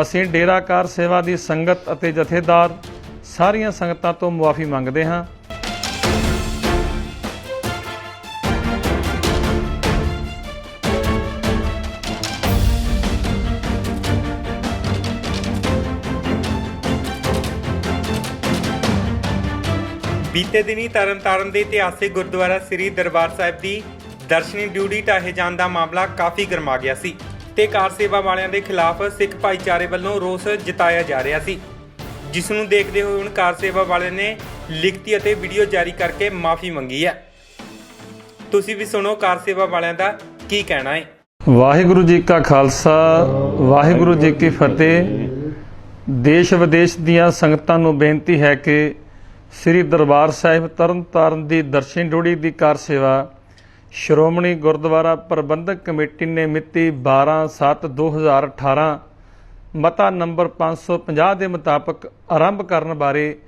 ਅਸੀਂ ਡੇਰਾਕਾਰ ਸੇਵਾ ਦੀ ਸੰਗਤ ਅਤੇ ਜਥੇਦਾਰ ਸਾਰੀਆਂ ਸੰਗਤਾਂ ਤੋਂ ਮੁਆਫੀ ਮੰਗਦੇ ਹਾਂ। ਬੀਤੇ ਦਿਨੀ ਤਰਨਤਾਰਨ ਦੇ ਇਤਿਹਾਸਿਕ ਗੁਰਦੁਆਰਾ ਸ੍ਰੀ ਦਰਬਾਰ ਸਾਹਿਬ ਦੀ ਦਰਸ਼ਨੀ ਡਿਊਟੀ ਢਾਹੇ ਜਾਣ ਦਾ ਮਾਮਲਾ ਕਾਫੀ ਗਰਮਾ ਗਿਆ ਸੀ। ਤੇ ਕਾਰ ਸੇਵਾ ਵਾਲਿਆਂ ਦੇ ਖਿਲਾਫ ਸਿੱਖ ਭਾਈਚਾਰੇ ਵੱਲੋਂ ਰੋਸ ਜਤਾਇਆ ਜਾ ਰਿਹਾ ਸੀ। ਜਿਸ ਨੂੰ ਦੇਖਦੇ ਹੋਏ ਹੁਣ ਕਾਰ ਸੇਵਾ ਵਾਲਿਆਂ ਨੇ ਲਿਖਤੀ ਅਤੇ ਵੀਡੀਓ ਜਾਰੀ ਕਰਕੇ ਮਾਫੀ ਮੰਗੀ ਹੈ। ਤੁਸੀਂ ਵੀ ਸੁਣੋ ਕਾਰ ਸੇਵਾ ਵਾਲਿਆਂ ਦਾ ਕੀ ਕਹਿਣਾ ਹੈ। ਵਾਹਿਗੁਰੂ ਜੀ ਕਾ ਖਾਲਸਾ, ਵਾਹਿਗੁਰੂ ਜੀ ਕੀ ਫਤਿਹ। ਦੇਸ਼ ਵਿਦੇਸ਼ ਦੀਆਂ ਸੰਗਤਾਂ ਨੂੰ ਬੇਨਤੀ ਹੈ ਕਿ ਸ੍ਰੀ ਦਰਬਾਰ ਸਾਹਿਬ ਤਰਨਤਾਰਨ ਦੀ ਦਰਸ਼ਨ ਡੋੜੀ ਦੀ ਕਾਰ ਸੇਵਾ ਸ਼੍ਰੋਮਣੀ ਗੁਰਦੁਆਰਾ ਪ੍ਰਬੰਧਕ ਕਮੇਟੀ ਨੇ ਮਿਤੀ 12/7/2018 ਮਤਾ ਨੰਬਰ 550 ਦੇ ਮੁਤਾਬਕ ਆਰੰਭ ਕਰਨ ਬਾਰੇ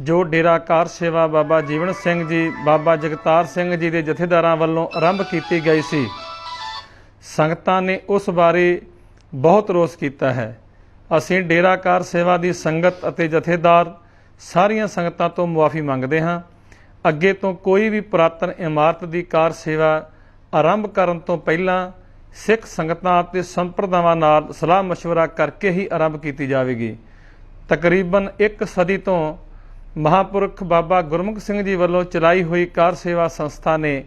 ਜੋ ਡੇਰਾ ਕਾਰ ਸੇਵਾ ਬਾਬਾ ਜੀਵਨ ਸਿੰਘ ਜੀ, ਬਾਬਾ ਜਗਤਾਰ ਸਿੰਘ ਜੀ ਦੇ ਜਥੇਦਾਰਾਂ ਵੱਲੋਂ ਆਰੰਭ ਕੀਤੀ ਗਈ ਸੀ। ਸੰਗਤਾਂ ਨੇ ਉਸ ਬਾਰੇ ਬਹੁਤ ਰੋਸ ਕੀਤਾ ਹੈ। ਅਸੀਂ ਡੇਰਾਕਾਰ ਸੇਵਾ ਦੀ ਸੰਗਤ ਅਤੇ ਜਥੇਦਾਰ ਸਾਰੀਆਂ ਸੰਗਤਾਂ ਤੋਂ ਮੁਆਫੀ ਮੰਗਦੇ ਹਾਂ। ਅੱਗੇ ਤੋਂ ਕੋਈ ਵੀ ਪੁਰਾਤਨ ਇਮਾਰਤ ਦੀ ਕਾਰ ਸੇਵਾ ਆਰੰਭ ਕਰਨ ਤੋਂ ਪਹਿਲਾਂ ਸਿੱਖ ਸੰਗਤਾਂ ਅਤੇ ਸੰਪਰਦਾਵਾਂ ਨਾਲ ਸਲਾਹ مشورہ ਕਰਕੇ ਹੀ ਆਰੰਭ ਕੀਤੀ ਜਾਵੇਗੀ ਤਕਰੀਬਨ ਇੱਕ ਸਦੀ ਤੋਂ ਮਹਾਪੁਰਖ ਬਾਬਾ ਗੁਰਮੁਖ ਸਿੰਘ ਜੀ ਵੱਲੋਂ ਚਲਾਈ ਹੋਈ ਕਾਰ ਸੇਵਾ ਸੰਸਥਾ ਨੇ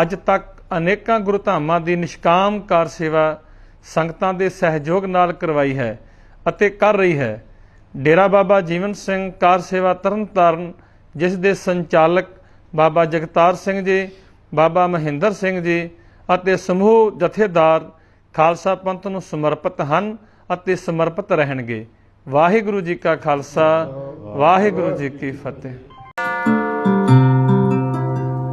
ਅੱਜ ਤੱਕ ਅਨੇਕਾਂ ਗੁਰਧਾਮਾਂ ਦੀ ਨਿਸ਼ਕਾਮ ਕਾਰ ਸੇਵਾ ਸੰਗਤਾਂ ਦੇ ਸਹਿਯੋਗ ਨਾਲ ਕਰਵਾਈ ਹੈ ਅਤੇ ਕਰ ਰਹੀ ਹੈ ਡੇਰਾ ਬਾਬਾ ਜੀਵਨ ਸਿੰਘ ਕਾਰ ਸੇਵਾ ਤਰਨਤਾਰਨ ਜਿਸ ਦੇ ਸੰਚਾਲਕ ਬਾਬਾ ਜਗਤਾਰ ਸਿੰਘ ਜੀ, ਬਾਬਾ ਮਹਿੰਦਰ ਸਿੰਘ ਜੀ ਅਤੇ ਸਮੂਹ ਜਥੇਦਾਰ ਖਾਲਸਾ ਪੰਥ ਨੂੰ ਸਮਰਪਿਤ ਹਨ ਅਤੇ ਸਮਰਪਿਤ ਰਹਿਣਗੇ। ਵਾਹਿਗੁਰੂ ਜੀ ਕਾ ਖਾਲਸਾ, ਵਾਹਿਗੁਰੂ ਜੀ ਕੀ ਫਤਿਹ।